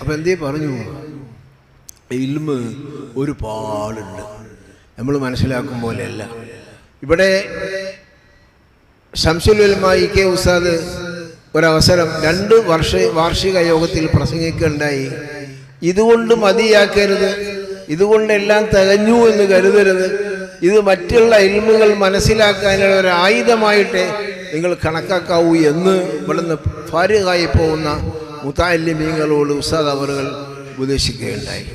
അപ്പം എന്തേ പറഞ്ഞു? ഇൽമ് ഒരുപാടുണ്ട്. നമ്മൾ മനസ്സിലാക്കും പോലെയല്ല. ഇവിടെ ശംസുലുമായി കെ ഉസാദ് ഒരവസരം രണ്ട് വർഷ വാർഷിക യോഗത്തിൽ പ്രസംഗിക്കുകയുണ്ടായി. ഇതുകൊണ്ട് മതിയാക്കരുത്. ഇതുകൊണ്ടെല്ലാം തികഞ്ഞു എന്ന് കരുതരുത്. ഇത് മറ്റുള്ള ഇൽമുകൾ മനസ്സിലാക്കാനുള്ള ഒരു ആയുധമായിട്ട് നിങ്ങൾ കണക്കാക്കാവൂ എന്ന് ഇവിടുന്ന് ഭാര്യകായി പോകുന്ന മുത്താലിമീങ്ങളോട് ഉസ്താദ് അവറുകൾ ഉപദേശിക്കുകയുണ്ടായി.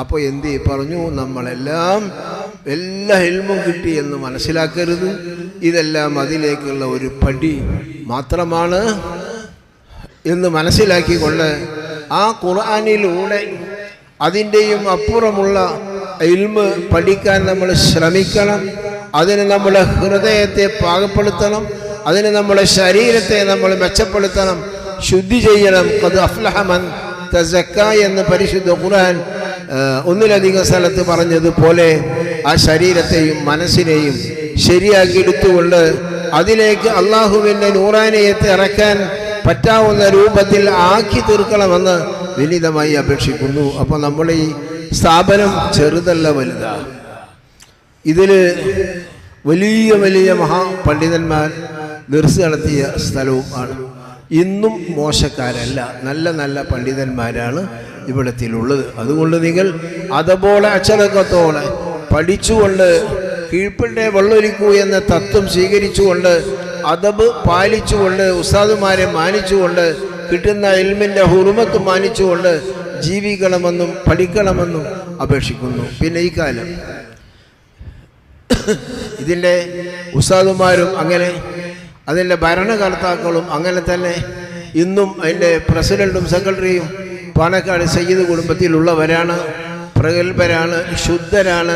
അപ്പോൾ എന്ത് പറഞ്ഞു നമ്മളെല്ലാം എല്ലാ ഹെൽമും കിട്ടി എന്ന് മനസ്സിലാക്കരുത്. ഇതെല്ലാം അതിലേക്കുള്ള ഒരു പടി മാത്രമാണ് എന്ന് മനസ്സിലാക്കിക്കൊണ്ട് ആ ഖുർആാനിലൂടെ അതിന്റെയും അപ്പുറമുള്ള ഇൽമ് പഠിക്കാൻ നമ്മൾ ശ്രമിക്കണം. അതിന് നമ്മുടെ ഹൃദയത്തെ പാകപ്പെടുത്തണം. അതിന് നമ്മുടെ ശരീരത്തെ നമ്മൾ മെച്ചപ്പെടുത്തണം. ശുദ്ധി ചെയ്യണം. അത് അഫ്ലഹമൻ തസക്ക എന്ന് പരിശുദ്ധ ഖുർആൻ ഒന്നിലധികം സ്ഥലത്ത് പറഞ്ഞതുപോലെ ആ ശരീരത്തെയും മനസ്സിനെയും ശരിയാക്കി എടുത്തുകൊണ്ട് അതിലേക്ക് അള്ളാഹുവിന്റെ നൂറാനയത്തെ ഇറക്കാൻ പറ്റാവുന്ന രൂപത്തിൽ ആക്കി തീർക്കണമെന്ന് വിനീതമായി അപേക്ഷിക്കുന്നു. അപ്പോൾ നമ്മൾ ഈ സ്ഥാപനം ചെറുതല്ല വലുതാ. ഇതിൽ വലിയ വലിയ മഹാപണ്ഡിതന്മാർ നിർസ് നടത്തിയ സ്ഥലവും ആണ്. ഇന്നും മോശക്കാരല്ല. നല്ല നല്ല പണ്ഡിതന്മാരാണ് ഇവിടത്തിലുള്ളത്. അതുകൊണ്ട് നിങ്ങൾ അതുപോലെ അച്ചടക്കത്തോടെ പഠിച്ചുകൊണ്ട് കീഴ്പ്പിട്ടെ വെള്ളൊലിക്കൂ എന്ന തത്വം സ്വീകരിച്ചുകൊണ്ട് അതബ് പാലിച്ചുകൊണ്ട് ഉസ്താദുമാരെ മാനിച്ചുകൊണ്ട് കിട്ടുന്ന എൽമിന്റെ ഹുറുമത്ത് മാനിച്ചുകൊണ്ട് ജീവിക്കണമെന്നും പഠിക്കണമെന്നും അപേക്ഷിക്കുന്നു. പിന്നെ ഈ കാലം. ഇതിന്റെ ഉസ്താദുമാരും അങ്ങനെ അതിന്റെ ഭരണകർത്താക്കളും അങ്ങനെ തന്നെ ഇന്നും അതിന്റെ പ്രസിഡന്റും സെക്രട്ടറിയും പാണക്കാട് സയ്യിദ് കുടുംബത്തിലുള്ളവരാണ് പ്രഗത്ഭരാണ് ശുദ്ധരാണ്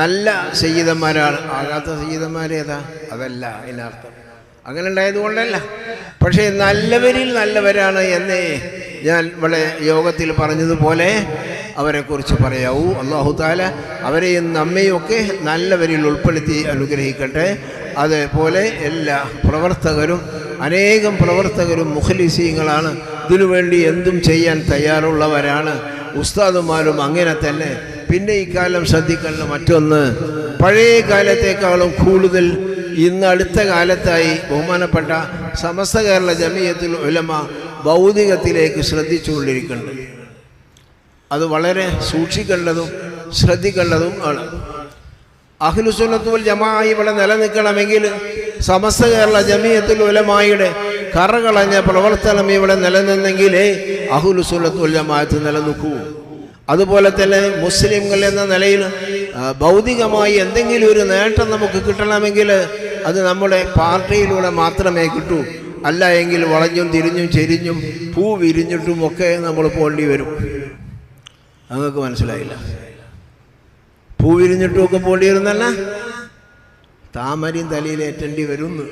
നല്ല സയ്യിദന്മാരാണ്. ആകാത്ത സയ്യിദന്മാരേതാ അതല്ല അതിനർത്ഥം. അങ്ങനെ ഉണ്ടായതുകൊണ്ടല്ല. പക്ഷേ നല്ലവരിൽ നല്ലവരാണ് എന്നേ ഞാൻ ഇവിടെ യോഗത്തിൽ പറഞ്ഞതുപോലെ അവരെക്കുറിച്ച് പറയാവൂ. അള്ളാഹു താല അവരെയും നമ്മയും ഒക്കെ നല്ലവരിൽ ഉൾപ്പെടുത്തി അനുഗ്രഹിക്കട്ടെ. അതേപോലെ എല്ലാ പ്രവർത്തകരും അനേകം പ്രവർത്തകരും മുഖലിസീങ്ങളാണ്. ഇതിനുവേണ്ടി എന്തും ചെയ്യാൻ തയ്യാറുള്ളവരാണ്. ഉസ്താദുമാരും അങ്ങനെ തന്നെ. പിന്നെ ഇക്കാലം ശ്രദ്ധിക്കേണ്ട മറ്റൊന്ന് പഴയ കാലത്തേക്കാളും കൂടുതൽ ഇന്ന് അടുത്ത കാലത്തായി ബഹുമാനപ്പെട്ട സമസ്ത കേരള ജമീയത്തിൽ ഉലമ ഭൗതികത്തിലേക്ക് ശ്രദ്ധിച്ചുകൊണ്ടിരിക്കുന്നുണ്ട്. അത് വളരെ സൂക്ഷിക്കേണ്ടതും ശ്രദ്ധിക്കേണ്ടതും ആണ്. അഖിലുസുന്നത്തുൽ ജമായി ഇവിടെ നിലനിൽക്കണമെങ്കിൽ സമസ്ത കേരള ജമീയത്തുൽ ഉലമായുടെ കറകളഞ്ഞ പ്രവർത്തനം ഇവിടെ നിലനിന്നെങ്കിലേ അഹുലുസുന്നത്തുൽ ജമാഅത്ത് നിലനിൽക്കൂ. അതുപോലെ തന്നെ മുസ്ലിംകൾ എന്ന നിലയിൽ ഭൗതികമായി എന്തെങ്കിലും ഒരു നേട്ടം നമുക്ക് കിട്ടണമെങ്കിൽ അത് നമ്മുടെ പാർട്ടിയിലൂടെ മാത്രമേ കിട്ടൂ. അല്ല എങ്കിൽ വളഞ്ഞും തിരിഞ്ഞും ചെരിഞ്ഞും പൂ വിരിഞ്ഞിട്ടും ഒക്കെ നമ്മൾ പോകേണ്ടി വരും. നിങ്ങൾക്ക് മനസ്സിലായില്ല? പൂ പോണ്ടിയിരുന്നല്ല? താമരയും തലയിലേറ്റേണ്ടി വരുന്നു.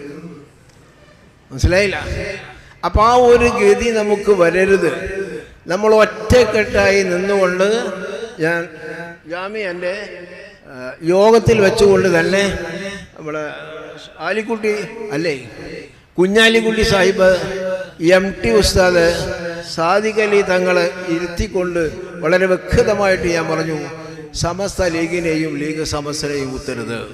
മനസ്സിലായില്ല? അപ്പം ആ ഒരു ഗതി നമുക്ക് വരരുത്. നമ്മൾ ഒറ്റക്കെട്ടായി നിന്നുകൊണ്ട് ഞാൻ ജാമ്യന്റെ യോഗത്തിൽ വെച്ചുകൊണ്ട് തന്നെ നമ്മുടെ ആലിക്കുട്ടി അല്ലേ? കുഞ്ഞാലിക്കുട്ടി സാഹിബ് എം ടി ഉസ്താദ് സാദിഖലി തങ്ങളെ ഇരുത്തിക്കൊണ്ട് വളരെ വ്യക്തമായിട്ട് ഞാൻ പറഞ്ഞു. സമസ്ത ലീഗിനെയും ലീഗ് സമസ്തനെയും കുത്തരുത്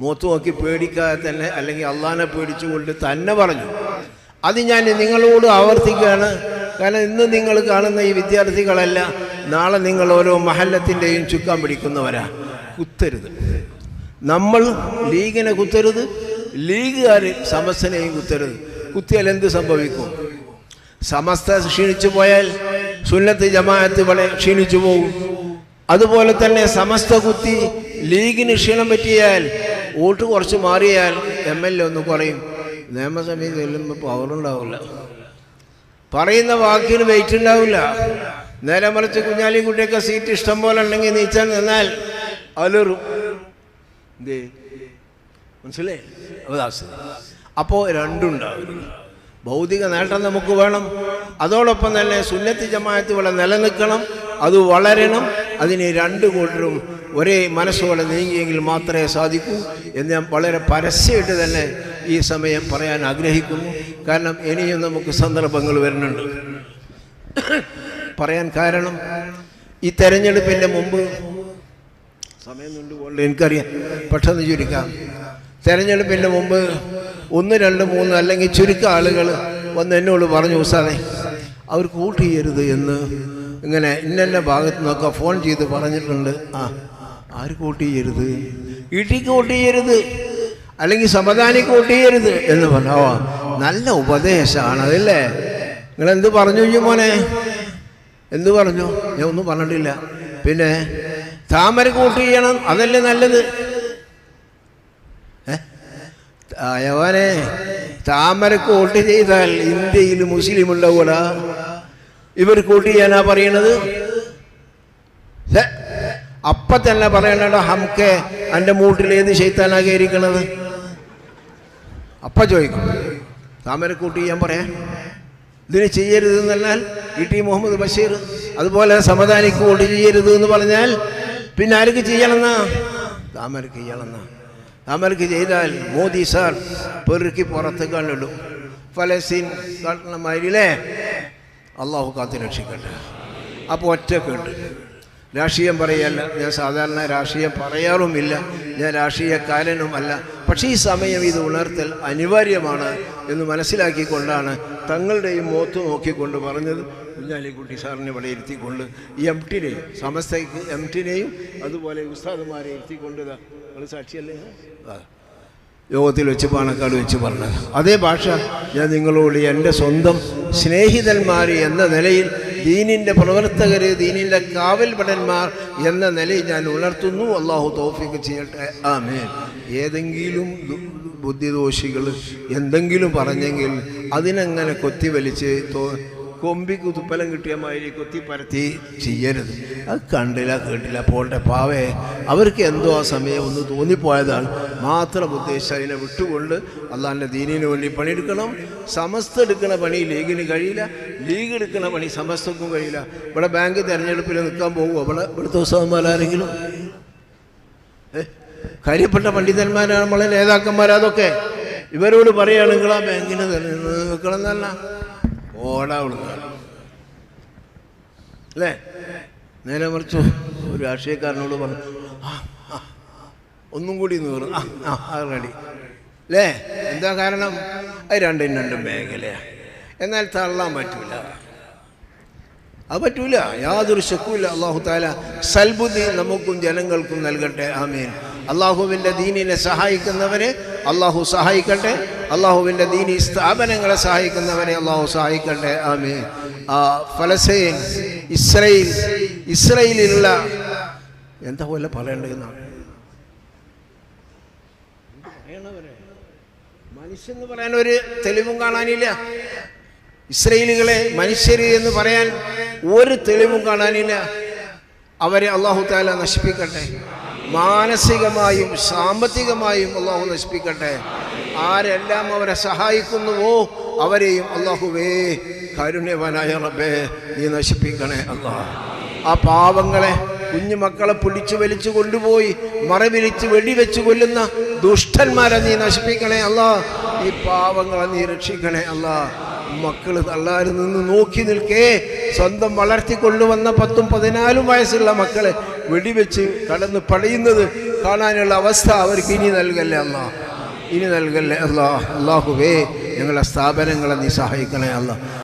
മൂത്തു നോക്കി പേടിക്കാതെ തന്നെ അല്ലെങ്കിൽ അള്ളാനെ പേടിച്ചുകൊണ്ട് തന്നെ പറഞ്ഞു. അത് ഞാൻ നിങ്ങളോട് ആവർത്തിക്കുകയാണ്. കാരണം ഇന്ന് നിങ്ങൾ കാണുന്ന ഈ വിദ്യാർത്ഥികളല്ല നാളെ നിങ്ങൾ ഓരോ മഹല്ലത്തിന്റെയും ചുക്കാൻ പിടിക്കുന്നവരാ. കുത്തരുത്. നമ്മൾ ലീഗിനെ കുത്തരുത് ലീഗുകാർ സമസ്തനെയും കുത്തരുത്. കുത്തിയാൽ എന്ത് സംഭവിക്കും? സമസ്ത ക്ഷീണിച്ചു പോയാൽ സുന്നത്ത് ജമാഅത്ത് വളരെ ക്ഷീണിച്ചു പോകും. അതുപോലെ തന്നെ സമസ്ത കുത്തി ലീഗിന് ക്ഷീണം പറ്റിയാൽ വോട്ട് കുറച്ച് മാറിയാൽ എം എൽ എ ഒന്ന് കുറയും. നിയമസഭയിൽ ചെല്ലുമ്പോൾ പവറുണ്ടാവില്ല പറയുന്ന വാക്കിന് വെയിറ്റ് ഉണ്ടാവില്ല നേരെ മറിച്ച് കുഞ്ഞാലിക്കുട്ടിയൊക്കെ സീറ്റ് ഇഷ്ടം പോലെ ഉണ്ടെങ്കിൽ നീച്ചാൽ നിന്നാൽ അലറും. എന്തേ മനസ്സിലായി? അപ്പോൾ രണ്ടുണ്ടാവും ഭൗതിക നേട്ടം നമുക്ക് വേണം. അതോടൊപ്പം തന്നെ സുന്നത്തി ജമായത്ത് ഇവിടെ നിലനിൽക്കണം. അത് വളരണം. അതിന് രണ്ട് കൂട്ടരും ഒരേ മനസ്സോടെ നീങ്ങിയെങ്കിൽ മാത്രമേ സാധിക്കൂ എന്ന് ഞാൻ വളരെ പരസ്യമായിട്ട് തന്നെ ഈ സമയം പറയാൻ ആഗ്രഹിക്കുന്നു. കാരണം ഇനിയും നമുക്ക് സന്ദർഭങ്ങൾ വരുന്നുണ്ട്. പറയാൻ കാരണം ഈ തെരഞ്ഞെടുപ്പിന്റെ മുമ്പ് സമയം കൊണ്ടുപോകണ്ട എനിക്കറിയാം. പെട്ടെന്ന് ചുരുക്കാം. തെരഞ്ഞെടുപ്പിന്റെ മുമ്പ് ഒന്ന് രണ്ട് മൂന്ന് അല്ലെങ്കിൽ ചുരുക്കം ആളുകൾ വന്ന് എന്നോട് പറഞ്ഞു സാറേ അവർ വോട്ട് ചെയ്യരുത് എന്ന് ഇങ്ങനെ ഇന്ന ഭാഗത്ത് നിന്നൊക്കെ ഫോൺ ചെയ്ത് പറഞ്ഞിട്ടുണ്ട്. ആ ആര് വോട്ട് ചെയ്യരുത്? ഇടിക്ക് വോട്ട് ചെയ്യരുത്. അല്ലെങ്കിൽ സമദാനിക്ക് വോട്ട് ചെയ്യരുത് എന്ന് പറഞ്ഞോ. നല്ല ഉപദേശമാണ് അതല്ലേ? നിങ്ങൾ എന്ത് പറഞ്ഞു ചോദിച്ചു മോനെ? എന്ത് പറഞ്ഞു? ഞാൻ ഒന്നും പറഞ്ഞിട്ടില്ല. പിന്നെ താമര വോട്ട് ചെയ്യണം അതല്ലേ നല്ലത്? ഏ? അയവാനെ താമരക്ക് വോട്ട് ചെയ്താൽ ഇന്ത്യയിൽ മുസ്ലിം ഉണ്ടാവൂടാ ഇവർക്ക് കൂട്ടി ഞാനാ പറയണത് അപ്പ തന്നെ പറയണോ ഹംക്കെ എന്റെ മൂട്ടിൽ ഏത് ശൈത്താനാ കയറിക്കണത്? അപ്പ ചോദിക്കും താമര കൂട്ടി ഞാൻ പറയാം. ഇതിന് ചെയ്യരുത് എന്നാൽ ഇ ടി മുഹമ്മദ് ബഷീർ അതുപോലെ സമദാനിക്ക് വോട്ട് ചെയ്യരുത് എന്ന് പറഞ്ഞാൽ പിന്നെ ആർക്ക് ചെയ്യണമെന്നാ? താമരക്ക് ചെയ്യണമെന്നാ. താമരക്ക് ചെയ്താൽ മോദി സാർ പെറുക്കി പുറത്ത് കണ്ടിടും ഫലസ്തീൻ കാട്ടണമാരില്ലേ അള്ളാഹു കാത്തി രക്ഷിക്കട്ടെ. അപ്പോൾ ഒറ്റക്കുണ്ട് രാഷ്ട്രീയം പറയല്ല. ഞാൻ സാധാരണ രാഷ്ട്രീയം പറയാറുമില്ല. ഞാൻ രാഷ്ട്രീയക്കാരനുമല്ല പക്ഷേ ഈ സമയം ഇത് ഉണർത്തൽ അനിവാര്യമാണ് എന്ന് മനസ്സിലാക്കിക്കൊണ്ടാണ് തങ്ങളുടെയും മോത്ത് നോക്കിക്കൊണ്ട് പറഞ്ഞത്. കുഞ്ഞാലിക്കുട്ടി സാറിനെ ഇവിടെ ഇരുത്തിക്കൊണ്ട് എം ടിനെയും സമസ്തയ്ക്ക് എം ടിനെയും അതുപോലെ ഉസ്താദുമാരെ ഇരുത്തിക്കൊണ്ട് നിങ്ങൾ സാക്ഷിയല്ലേ? യോഗത്തിൽ വെച്ച് പാണക്കാട് വെച്ച് പറഞ്ഞത് അതേ ഭാഷ. ഞാൻ നിങ്ങളോട് എന്റെ സ്വന്തം സ്നേഹിതന്മാർ എന്ന നിലയിൽ ദീനിന്റെ പ്രവർത്തകർ ദീനിന്റെ കാവൽഭടന്മാർ എന്ന നിലയിൽ ഞാൻ ഉണർത്തുന്നു. അള്ളാഹു തോഫിക്ക് ചെയ്യട്ടെ. ആമേൻ. ഏതെങ്കിലും ബുദ്ധിദോഷികൾ എന്തെങ്കിലും പറഞ്ഞെങ്കിൽ അതിനങ്ങനെ കൊത്തിവലിച്ച് തോ കൊമ്പിക്ക് തുപ്പലം കിട്ടിയ മാതിരി കൊത്തി പരത്തി ചെയ്യരുത്. അത് കണ്ടില്ല കേട്ടില്ല. പോട്ടെ പാവേ. അവർക്ക് എന്തോ ആ സമയം ഒന്ന് തോന്നിപ്പോയതാണ്. മാത്രം ഉദ്ദേശിച്ച് അതിനെ വിട്ടുകൊണ്ട് അള്ളാഹിന്റെ ദീനിന് വേണ്ടി പണിയെടുക്കണം. സമസ്ത എടുക്കുന്ന പണി ലീഗിന് കഴിയില്ല. ലീഗ് എടുക്കുന്ന പണി സമസ്തക്കും കഴിയില്ല. ഇവിടെ ബാങ്ക് തിരഞ്ഞെടുപ്പിൽ നിൽക്കാൻ പോകുമോ ഇവിടെ ഇവിടുത്തെ ഉത്സവന്മാരാരെങ്കിലും? കാര്യപ്പെട്ട പണ്ഡിതന്മാരാണ് നമ്മളെ നേതാക്കന്മാരതൊക്കെ ഇവരോട് പറയുകയാണെങ്കിൽ ആ ബാങ്കിന് നിൽക്കണം എന്നല്ല ഓടാ വിടുക അല്ലേ? നേരെ മറിച്ചു ഒരു രാഷ്ട്രീയക്കാരനോട് പറഞ്ഞു ഒന്നും കൂടി നൂറ് ആ റെഡി. അല്ലേ? എന്താ കാരണം? അത് രണ്ടും രണ്ടും മേഖലയാണ് എന്നാൽ തള്ളാൻ പറ്റൂല. അത് പറ്റൂല. യാതൊരു ശക്കുമില്ല അള്ളാഹു താല സൽബുദ്ധി നമുക്കും ജനങ്ങൾക്കും നൽകട്ടെ. ആമീൻ. അള്ളാഹുവിന്റെ ദീനിനെ സഹായിക്കുന്നവരെ അള്ളാഹു സഹായിക്കട്ടെ. അള്ളാഹുവിന്റെ ദീനി സ്ഥാപനങ്ങളെ സഹായിക്കുന്നവരെ അള്ളാഹു സഹായിക്കട്ടെ. ആമേ ആ ഫലസ്തീൻ ഇസ്രയേൽ ഇസ്രയേലിലുള്ള എന്താ പോലെ പറയേണ്ടതെന്നാണ് മനുഷ്യെന്ന് പറയാൻ ഒരു തെളിവും കാണാനില്ല. ഇസ്രയേലുകളെ മനുഷ്യർ എന്ന് പറയാൻ ഒരു തെളിവും കാണാനില്ല. അവരെ അള്ളാഹു താല നശിപ്പിക്കട്ടെ. മാനസികമായും സാമ്പത്തികമായും അള്ളാഹു നശിപ്പിക്കട്ടെ. ആരെല്ലാം അവരെ സഹായിക്കുന്നുവോ അവരെയും അള്ളാഹുവേ കരുണ്യവനായ റബ്ബേ നീ നശിപ്പിക്കണേ അള്ളാഹ് ആ പാവങ്ങളെ കുഞ്ഞുമക്കളെ പിടിച്ചു വലിച്ചു കൊണ്ടുപോയി മറവിരിച്ച് വെടിവെച്ച് കൊല്ലുന്ന ദുഷ്ടന്മാരെ നീ നശിപ്പിക്കണേ അല്ലാ. ഈ പാവങ്ങളെ നീ രക്ഷിക്കണേ അല്ലാ. മക്കൾ തള്ളാരിൽ നിന്ന് നോക്കി നിൽക്കേ. സ്വന്തം വളർത്തിക്കൊണ്ടുവന്ന പത്തും പതിനാലും വയസ്സുള്ള മക്കളെ വെടിവെച്ച് കടന്ന് പടയുന്നത് കാണാനുള്ള അവസ്ഥ അവർക്ക് ഇനി നൽകല്ലേ അല്ലാ. ഇനി നൽകല്ലേ അല്ലാ അള്ളാഹുവേ ഞങ്ങളുടെ സ്ഥാപനങ്ങളെ നീ സഹായിക്കണേ അല്ലാ